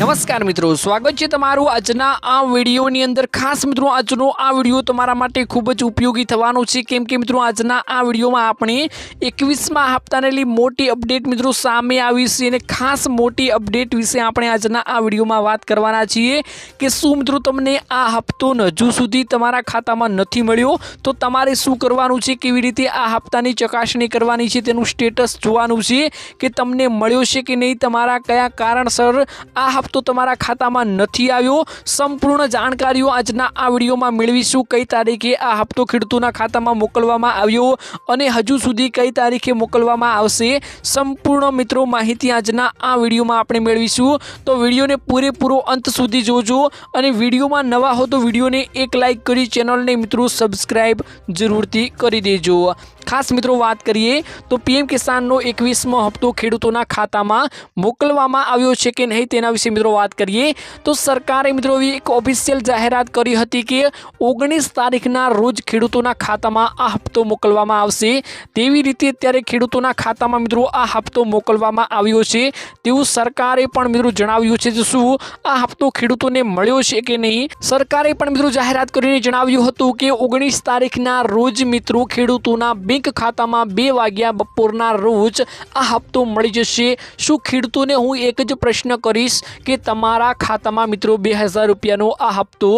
નમસ્કાર મિત્રો, સ્વાગત છે તમારું આજના આ વિડીયોની અંદર. ખાસ મિત્રો, આજનો આ વીડિયો તમારા માટે ખૂબ જ ઉપયોગી થવાનો છે. કેમ કે મિત્રો, આજના આ વિડીયોમાં આપણે એકવીસમાં હપ્તાને લઈ મોટી અપડેટ મિત્રો સામે આવી છે અને ખાસ મોટી અપડેટ વિશે આપણે આજના આ વિડીયોમાં વાત કરવાના છીએ કે શું મિત્રો તમને આ હપ્તો હજુ સુધી તમારા ખાતામાં નથી મળ્યો? તો તમારે શું કરવાનું છે? કેવી રીતે આ હપ્તાની ચકાસણી કરવાની છે? તેનું સ્ટેટસ જોવાનું છે કે તમને મળ્યો છે કે નહીં? તમારા કયા કારણસર આ હપ્તો તમારા ખાતામાં નથી આવ્યો. સંપૂર્ણ જાણકારીઓ આજના આ વિડીયોમાં મેળવીશું. કઈ તારીખે આ હપ્તો ખેડૂતોના ખાતામાં મોકલવામાં આવ્યો અને હજુ સુધી કઈ તારીખે મોકલવામાં આવશે, સંપૂર્ણ મિત્રો માહિતી આજના આ વિડીયોમાં આપણે મેળવીશું. તો વિડીયોને પૂરેપૂરો અંત સુધી જોજો અને વિડીયોમાં નવા હો તો વિડીયોને એક લાઈક કરી ચેનલને મિત્રો સબસ્ક્રાઈબ જરૂરથી કરી દેજો. ખાસ મિત્રો વાત કરીએ તો પીએમ કિસાનનો એકવીસમો હપ્તો ખેડૂતોના ખાતામાં મોકલવામાં આવ્યો છે કે નહીં તેના વિશે મિત્રો વાત કરીએ તો સરકારે મિત્રો એવી એક ઓફિશિયલ જાહેરાત કરી હતી કે ઓગણીસ તારીખના રોજ ખેડૂતોના ખાતામાં આ હપ્તો મોકલવામાં આવશે. તેવી રીતે અત્યારે ખેડૂતોના ખાતામાં મિત્રો આ હપ્તો મોકલવામાં આવ્યો છે. તેવું સરકારે પણ મિત્રો જણાવ્યું છે કે શું આ હપ્તો ખેડૂતોને મળ્યો છે કે નહીં? સરકારે પણ મિત્રો જાહેરાત કરીને જણાવ્યું હતું કે ઓગણીસ તારીખના રોજ મિત્રો ખેડૂતોના બેંક ખાતામાં બે વાગ્યા બપોરના રોજ આ હપ્તો મળી જશે. શું ખેડૂતોને હું એક જ પ્રશ્ન કરીશ કે તમારા ખાતામાં મિત્રો બે હજાર રૂપિયાનો આ હપ્તો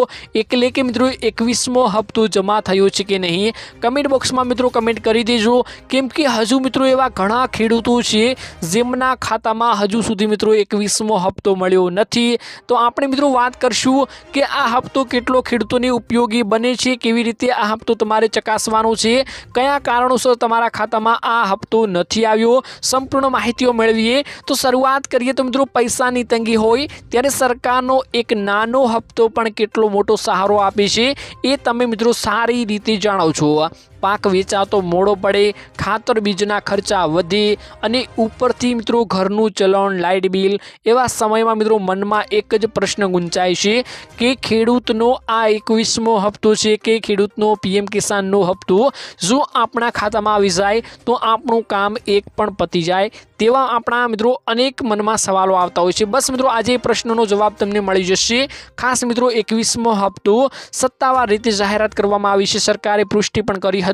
એટલે કે મિત્રો એકવીસમો હપ્તો જમા થયો છે કે નહીં? કમેન્ટ બોક્સમાં મિત્રો કમેન્ટ કરી દેજો. કેમ કે હજુ મિત્રો એવા ઘણા ખેડૂતો છે જેમના ખાતામાં હજુ સુધી મિત્રો એકવીસમો હપ્તો મળ્યો નથી. તો આપણે મિત્રો વાત કરશું કે આ હપ્તો કેટલો ખેડૂતોને ઉપયોગી બને છે, કેવી રીતે આ હપ્તો તમારે ચકાસવાનો છે, કયા કારણોસર તમારા ખાતામાં આ હપ્તો નથી આવ્યો. સંપૂર્ણ માહિતીઓ મેળવીએ. તો શરૂઆત કરીએ તો મિત્રો પૈસાની તંગી હોય, ત્યારે સરકારનો એક નાનો હપ્તો પણ કેટલો મોટો સહારો આપે છે એ તમે મિત્રો સારી રીતે જાણો છો. પાક વેચાતો મોડો પડે, ખાતર બીજના ખર્ચા વધે અને ઉપરથી મિત્રો ઘરનું ચલણ, લાઇટ બિલ એવા સમયમાં મિત્રો મનમાં એક જ પ્રશ્ન ગુંચાય છે કે ખેડૂતનો આ એકવીસમો હપ્તો છે કે ખેડૂતનો પીએમ કિસાનનો હપ્તો? જો આપણા ખાતામાં આવી જાય તો આપણું કામ એક પણ પતી જાય તેવા આપણા મિત્રો અનેક મનમાં સવાલો આવતા હોય છે. બસ મિત્રો આજે પ્રશ્નનો જવાબ તમને મળી જશે. ખાસ મિત્રો એકવીસમો હપ્તો સત્તાવાર રીતે જાહેરાત કરવામાં આવી છે. સરકારે પુષ્ટિ પણ કરી હતી.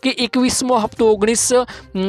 કે એકવીસમો હપ્તો ઓગણીસ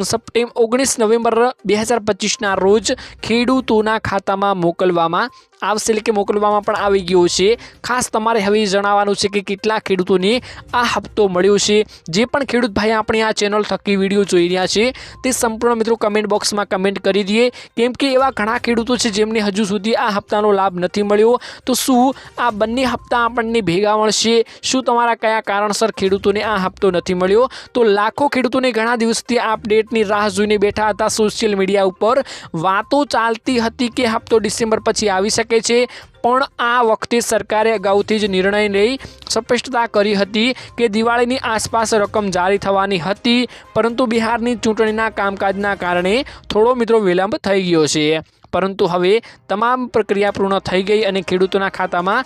સપ્ટેમ્બર ઓગણીસ નવેમ્બર બે હજાર પચીસના રોજ ખેડૂતોના ખાતામાં મોકલવામાં આવશે એટલે કે મોકલવામાં પણ આવી ગયો છે. ખાસ તમારે હવે જણાવવાનું છે કે કેટલા ખેડૂતોને આ હપ્તો મળ્યો છે. જે પણ ખેડૂત ભાઈ આપણે આ ચેનલ થકી વીડિયો જોઈ રહ્યા છે, તે સંપૂર્ણ મિત્રો કમેન્ટ બોક્સમાં કમેન્ટ કરી દઈએ. કેમ કે એવા ઘણા ખેડૂતો છે જેમને હજુ સુધી આ હપ્તાનો લાભ નથી મળ્યો. તો શું આ બંને હપ્તા આપણને ભેગા મળશે? શું તમારા કયા કારણસર ખેડૂતોને આ હપ્તો નથી મળ્યો? તો લાખો ખેડૂતોને ઘણા દિવસથી આ અપડેટની રાહ જોઈને બેઠા હતા સોશિયલ મીડિયા ઉપર. વાતો ચાલતી હતી કે હપ્તો ડિસેમ્બર પછી આવી શકે છે. પણ આ વખતે સરકારે અગાઉથી જ નિર્ણય લઈ સ્પષ્ટતા કરી હતી કે દિવાળીની આસપાસ રકમ જારી થવાની હતી, પરંતુ બિહારની ચૂંટણીના કામકાજના કારણે થોડો મિત્રો વિલંબ થઈ ગયો છે. પરંતુ હવે તમામ પ્રક્રિયા પૂર્ણ થઈ ગઈ અને ખેડૂતોના ખાતામાં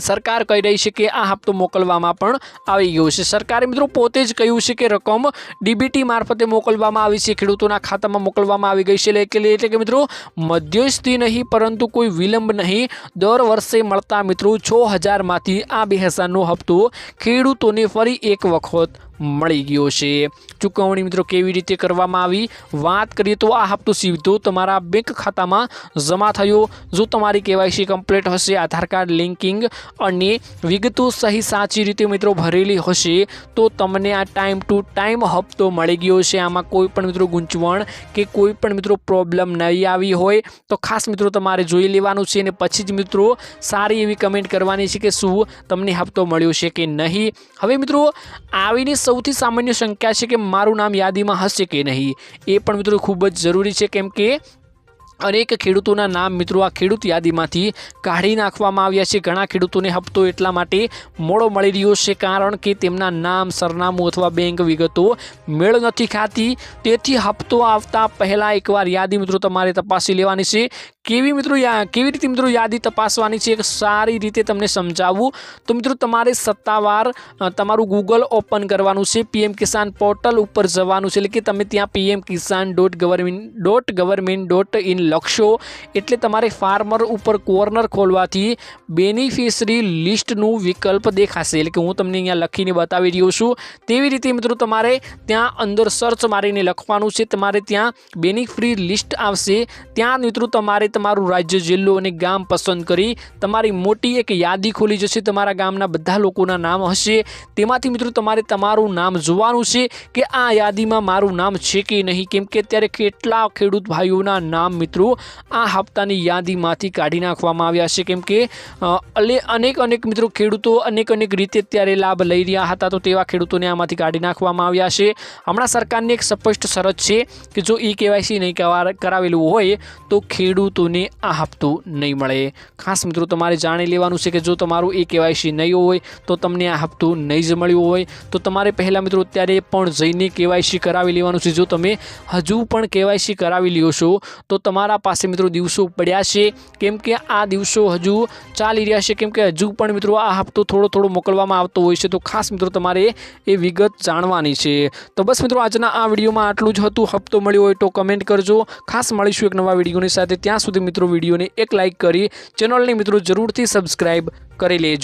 સરકાર કહી રહી છે કે આ હપ્તો મોકલવામાં પણ આવી ગયો છે. સરકારે મિત્રો પોતે જ કહ્યું છે કે રકમ ડીબીટી મારફતે મોકલવામાં આવી છે. ખેડૂતોના ખાતામાં મોકલવામાં આવી ગઈ છે. એટલે કે મિત્રો, મધ્યસ્થી નહીં, પરંતુ કોઈ વિલંબ નહીં. દર વર્ષે મળતા મિત્રો, છ હજારમાંથી આ બે હપ્તો ખેડૂતોને ફરી એક વખત મળી ગયો છે. ચૂકવણી મિત્રો કેવી રીતે કરવામાં આવી? વાત કરીએ તો આ હપ્તો સીધો તમારા બેંક ખાતામાં જમા થયો. જો તમારી કેવાયસી કમ્પ્લીટ હશે, આધાર કાર્ડ લિંકિંગ અને વિગતો સહી સાચી રીતે મિત્રો ભરેલી હશે, તો તમને આ ટાઈમ ટુ ટાઈમ હપ્તો મળી ગયો છે. આમાં કોઈ પણ મિત્રો ગૂંચવણ કે કોઈ પણ મિત્રો પ્રોબ્લેમ નહીં આવી હોય, તો ખાસ મિત્રો તમારે જોઈ લેવાનું છે અને પછી જ મિત્રો સારી એવી કમેન્ટ કરવાની છે કે શું તમને હપ્તો મળ્યો છે કે નહીં. હવે મિત્રો, આવીને સૌથી સામાન્ય શંકા છે કે મારું નામ યાદીમાં હશે કે નહીં? એ પણ મિત્રો ખૂબ જ જરૂરી છે કેમ કે અનેક ખેડૂતોના નામ મિત્રો આ ખેડૂત યાદીમાંથી કાઢી નાખવામાં આવ્યા છે. ઘણા ખેડૂતોને હપ્તો એટલા માટે મોડો મળી રહ્યો છે કારણ કે તેમના નામ, સરનામું અથવા બેંક વિગતો મેળ નથી ખાતી. તેથી હપ્તો આવતા પહેલાં એકવાર યાદી મિત્રો તમારે તપાસી લેવાની છે. કેવી મિત્રો કેવી રીતે મિત્રો યાદી તપાસવાની છે? એક સારી રીતે તમને સમજાવવું તો મિત્રો તમારે સત્તાવાર તમારું ગૂગલ ઓપન કરવાનું છે. પીએમ કિસાન પોર્ટલ ઉપર જવાનું છે. એટલે કે તમે ત્યાં PM Kisan dot government dot government dot in લખશો એટલે તમારે ફાર્મર ઉપર કોર્નર ખોલવાથી બેનિફિશરી લિસ્ટનું વિકલ્પ દેખાશે. એટલે કે હું તમને અહીંયા લખીને બતાવી રહ્યો છું. તેવી રીતે મિત્રો તમારે ત્યાં અંદર સર્ચ મારીને લખવાનું છે. તમારે ત્યાં બેનિફ્રી લિસ્ટ આવશે. ત્યાં મિત્રો તમારે તમારું રાજ્ય, જિલ્લો અને ગામ પસંદ કરી તમારી મોટી એક યાદી ખોલી જશે. તમારા ગામના બધા લોકોના નામ હશે. તેમાંથી મિત્રો તમારે તમારું નામ જોવાનું છે કે આ યાદીમાં મારું નામ છે કે નહીં? કેમ કે અત્યારે કેટલા ખેડૂત ભાઈઓના નામ મિત્રો આ હપ્તાની યાદીમાંથી કાઢી નાખવામાં આવ્યા છે. કેમ કે અલે, અનેક અનેક મિત્રો ખેડૂતો અનેક અનેક રીતે અત્યારે લાભ લઈ રહ્યા હતા તો તેવા ખેડૂતોને આમાંથી કાઢી નાખવામાં આવ્યા છે. હમણાં સરકારની એક સ્પષ્ટ શરત છે કે જો ઈ કેવાયસી નહીં કરા- કરાવેલું હોય તો ખેડૂતોને આ હપ્તો નહીં મળે. ખાસ મિત્રો, તમારે જાણી લેવાનું છે કે જો તમારું ઈ કેવાયસી નહીં હોય તો તમને આ હપ્તો નહીં જ મળ્યો હોય. તો તમારે પહેલાં મિત્રો અત્યારે પણ જઈને કેવાયસી કરાવી લેવાનું છે. જો તમે હજુ પણ કેવાયસી કરાવી લ્યો છો, તો તમારા પાસે મિત્રો દિવસો પડ્યા છે. કેમ કે આ દિવસો હજુ ચાલી રહ્યા છે. કેમ કે હજુ પણ મિત્રો આ હપ્તો થોડો થોડો મોકલવામાં આવતો હોય છે. તો ખાસ મિત્રો તમારે એ વિગત જાણવાની છે. તો બસ મિત્રો આજના આ વિડીયોમાં આટલું જ હતું. હપ્તો મળ્યો હોય તો કમેન્ટ કરજો. ખાસ મળીશું એક નવા વિડીયોની સાથે. ત્યાં સુધી મિત્રો વિડીયોને એક લાઇક કરી ચેનલને મિત્રો જરૂરથી સબસ્ક્રાઈબ કરી લેજો.